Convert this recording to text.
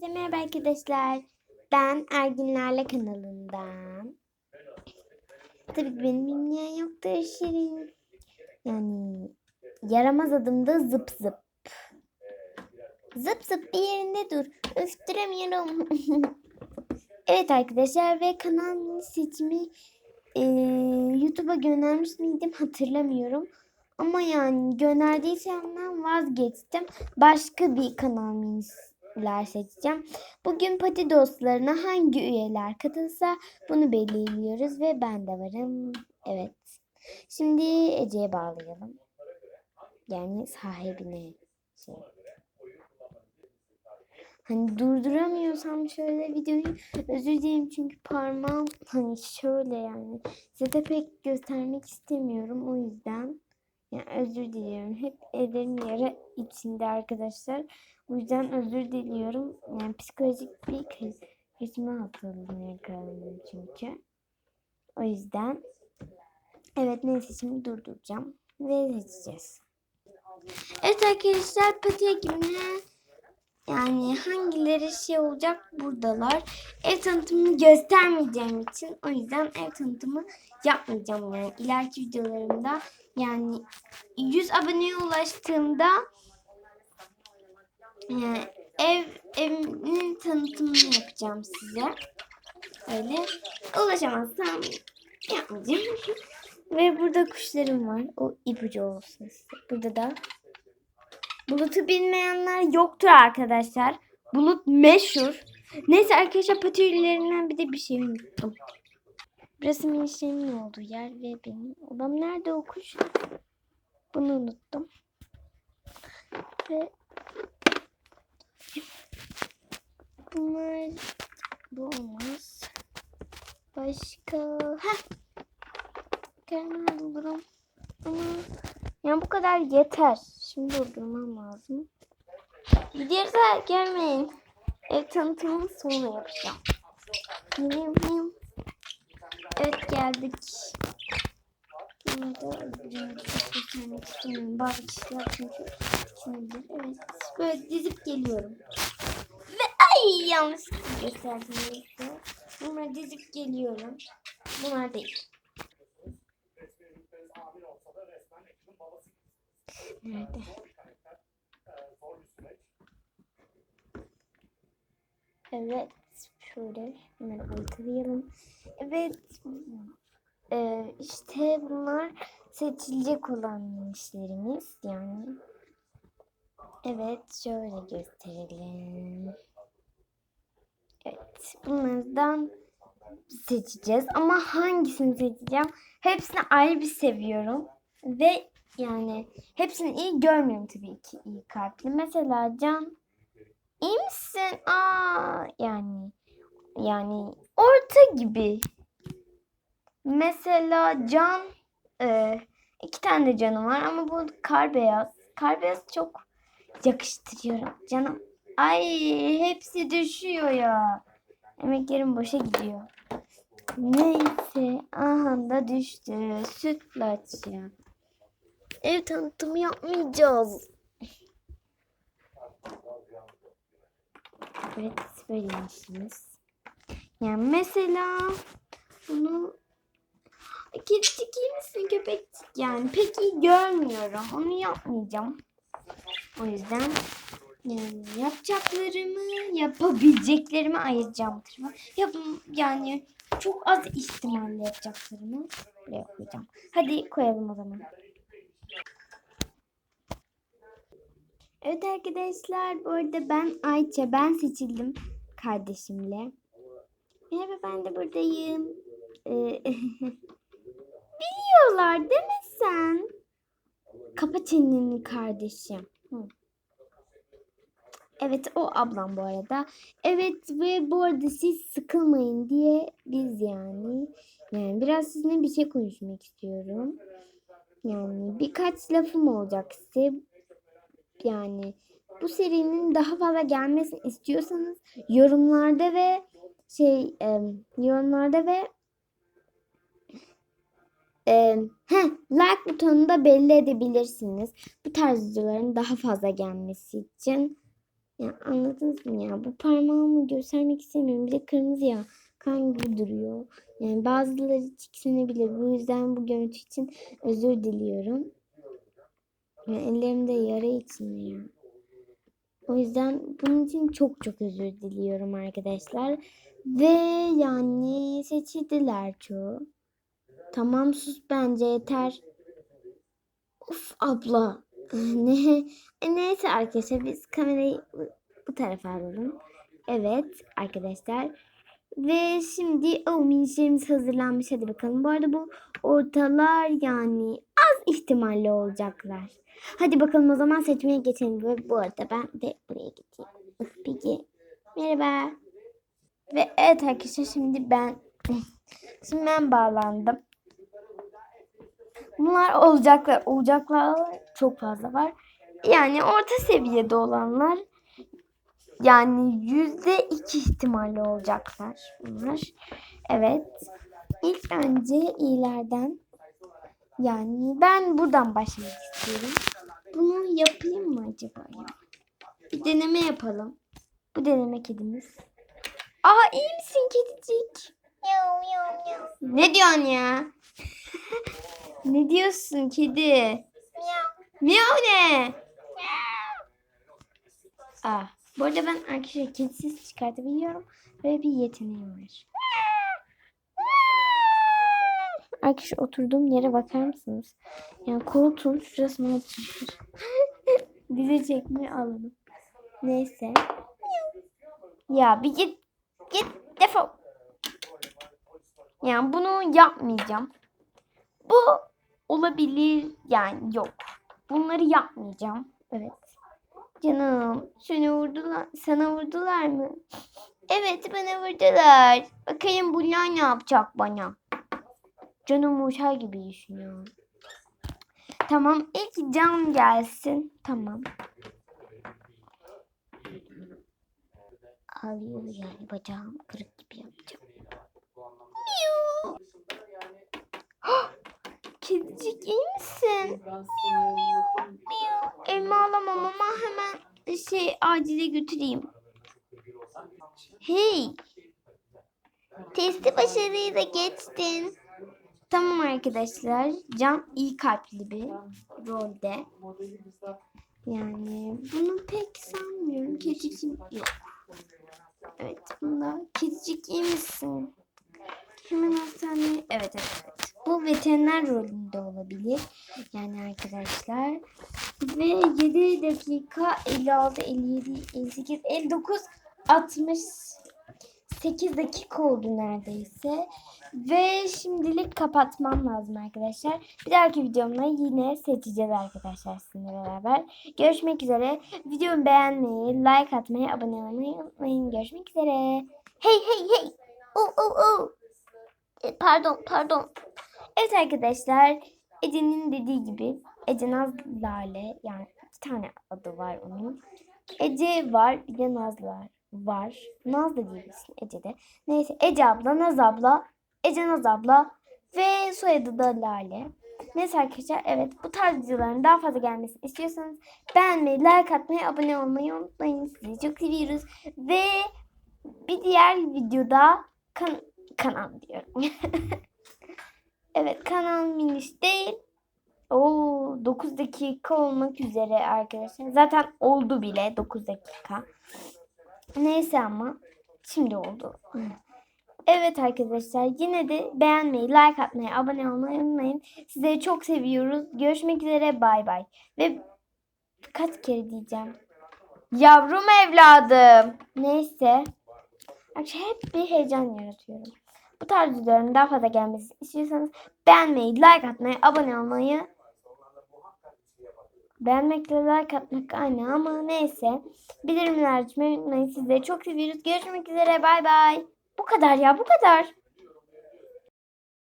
Herkese merhaba arkadaşlar. Ben Erginlerle kanalından. Tabii ki benim bilmeyen yoktur Şirin. Yani yaramaz adım da zıp zıp. Zıp zıp bir yerinde dur. Öftüremiyorum. evet arkadaşlar ve kanal seçimi e, YouTube'a göndermiş miydim hatırlamıyorum. Ama yani gönderdiysem vazgeçtim. Başka bir kanal minisler seçeceğim. Bugün pati dostlarına hangi üyeler katılsa bunu belirliyoruz ve ben de varım. Evet. Şimdi Ece'ye bağlayalım. Yani sahibine şey. Hani durduramıyorsam şöyle videoyu özür dilerim çünkü parmağım hani şöyle yani size de pek göstermek istemiyorum o yüzden yani özür diliyorum. Hep ellerim yara içinde arkadaşlar. O yüzden özür diliyorum. Yani psikolojik bir kriz, krizime atıldım yakalandım çünkü. O yüzden evet neyse şimdi durduracağım ve seçeceğiz. Evet arkadaşlar pati ekibine yani hangileri şey olacak buradalar. Ev tanıtımını göstermeyeceğim için o yüzden ev tanıtımı yapmayacağım yani ileriki videolarımda yani 100 aboneye ulaştığımda yani ev evinin tanıtımını yapacağım size. Öyle ulaşamazsam yapmayacağım. Ve burada kuşlarım var. O ipucu olsun size. Burada da Bulut'u bilmeyenler yoktur arkadaşlar. Bulut meşhur. Neyse arkadaşlar patirilerinden bir de bir şey unuttum. Burası minişlerin olduğu yer ve benim odam nerede o kuş? Bunu unuttum. Ve bunlar bu olmaz. Başka Heh. Gelmez olurum. Ama yani bu kadar yeter. Şimdi durdurmam lazım. Gidiyorsa gelmeyin. Ev tanıtımını sonra yapacağım. Yiyeyim. Evet geldik. Bazı kişiler çünkü sinirli. Evet. Böyle dizip geliyorum. Ay yanlışlıkla gösterdim. Bunları dizip geliyorum. Bunlar değil. Nerede? Evet. Şöyle hemen uygulayalım. Evet. Ee, işte bunlar seçilecek olan işlerimiz yani. Evet şöyle gösterelim. Bunlardan seçeceğiz ama hangisini seçeceğim? Hepsini ayrı bir seviyorum ve yani hepsini iyi görmüyorum tabii ki iyi kalpli. Mesela Can iyi misin? Aa yani yani orta gibi. Mesela Can e, iki tane de canım var ama bu kar beyaz. Kar beyaz çok yakıştırıyorum canım. Ay hepsi düşüyor ya. Emeklerim boşa gidiyor. Neyse aha da düştü. Sütlaç ya. Ev tanıtımı yapmayacağız. Evet böyle işimiz. Yani mesela bunu kedicik iyi misin köpekcik yani pek iyi görmüyorum. Onu yapmayacağım. O yüzden yani yapacaklarımı yapabileceklerimi ayıracağım tarafa. Yap yani çok az ihtimalle yapacaklarımı buraya koyacağım. Hadi koyalım o zaman. Evet arkadaşlar bu arada ben Ayça ben seçildim kardeşimle. Merhaba ben de buradayım. Ee, Biliyorlar değil mi sen? Kapa çeneni kardeşim. Hı. Evet o ablam bu arada. Evet ve bu arada siz sıkılmayın diye biz yani yani biraz sizinle bir şey konuşmak istiyorum. Yani birkaç lafım olacak size. Yani bu serinin daha fazla gelmesini istiyorsanız yorumlarda ve şey e, yorumlarda ve e, heh, like butonunu da belli edebilirsiniz. Bu tarz videoların daha fazla gelmesi için. Ya anladınız mı ya? Bu parmağımı göstermek istemiyorum. Bir de kırmızı ya. Kan gibi duruyor. Yani bazıları tiksinebilir. Bu yüzden bu görüntü için özür diliyorum. Yani ellerimde yara içinde ya. O yüzden bunun için çok çok özür diliyorum arkadaşlar. Ve yani seçildiler çoğu. Tamam sus bence yeter. Of abla. Ne? Neyse arkadaşlar biz kamerayı bu- tarafa alalım. Evet arkadaşlar. Ve şimdi o minişlerimiz hazırlanmış. Hadi bakalım. Bu arada bu ortalar yani az ihtimalle olacaklar. Hadi bakalım o zaman seçmeye geçelim. Ve bu arada ben de buraya gideyim. Peki. Merhaba. Ve evet arkadaşlar şimdi ben şimdi ben bağlandım. Bunlar olacaklar. Olacaklar çok fazla var. Yani orta seviyede olanlar yani yüzde iki ihtimalle olacaklar bunlar. Evet. İlk önce iyilerden yani ben buradan başlamak istiyorum. Bunu yapayım mı acaba ya? Bir deneme yapalım. Bu deneme kedimiz. Aa iyi misin kedicik? Ne diyorsun ya? ne diyorsun kedi? Miyav ne? Aa, bu arada ben arkadaşlar kedisiz çıkartabiliyorum. Böyle bir yeteneğim var. Arkadaşlar oturduğum yere bakar mısınız? Yani koltuğun şurasına oturmuş. Dizi çekme alalım. Neyse. Ya bir git. Git defol. Yani bunu yapmayacağım. Bu olabilir yani yok. Bunları yapmayacağım. Evet. Canım seni vurdular. Sana vurdular mı? Evet bana vurdular. Bakayım bunlar ne yapacak bana? Canım uçar gibi düşünüyor. Tamam ilk can gelsin. Tamam. Ağlıyor yani bacağım kırık gibi yapacağım. Kedicik iyi misin? Miu miu. Elma alamam ama hemen şey acile götüreyim. Hey. Testi başarıyla geçtin. Tamam arkadaşlar. Can iyi kalpli bir rolde. Yani bunu pek sanmıyorum. Kedicik yok. Evet bunda kedicik iyi misin? Hemen hastaneye... Evet, evet. Bu veteriner rolünde olabilir. Yani arkadaşlar. Ve 7 dakika 56, 57, 58, 59, 60 8 dakika oldu neredeyse. Ve şimdilik kapatmam lazım arkadaşlar. Bir dahaki videomda yine seçeceğiz arkadaşlar sizinle beraber. Görüşmek üzere. Videomu beğenmeyi, like atmayı, abone olmayı unutmayın. Görüşmek üzere. Hey hey hey. Oh oh oh. E, Pardon pardon. Evet arkadaşlar. Ece'nin dediği gibi Ece Naz Lale yani iki tane adı var onun. Ece var bir de Naz var. var. Naz da diyebilirsin Ece'de. Neyse Ece abla, Naz abla, Ece Naz abla ve soyadı da Lale. Neyse arkadaşlar evet bu tarz videoların daha fazla gelmesini istiyorsanız beğenmeyi, like atmayı, abone olmayı unutmayın. Sizi çok seviyoruz. Ve bir diğer videoda kan kanal diyorum. evet kanal miniş değil. Oo 9 dakika olmak üzere arkadaşlar. Zaten oldu bile 9 dakika. Neyse ama şimdi oldu. Evet arkadaşlar yine de beğenmeyi, like atmayı, abone olmayı unutmayın. Sizleri çok seviyoruz. Görüşmek üzere bay bay. Ve kaç kere diyeceğim. Yavrum evladım. Neyse. Hep bir heyecan yaratıyorum. Bu tarz videoların daha fazla gelmesi istiyorsanız beğenmeyi, like atmayı, abone olmayı Beğenmekle like atmak aynı ama neyse. Bildirimleri açmayı unutmayın. Sizleri çok seviyoruz. Görüşmek üzere. Bay bay. Bu kadar ya bu kadar.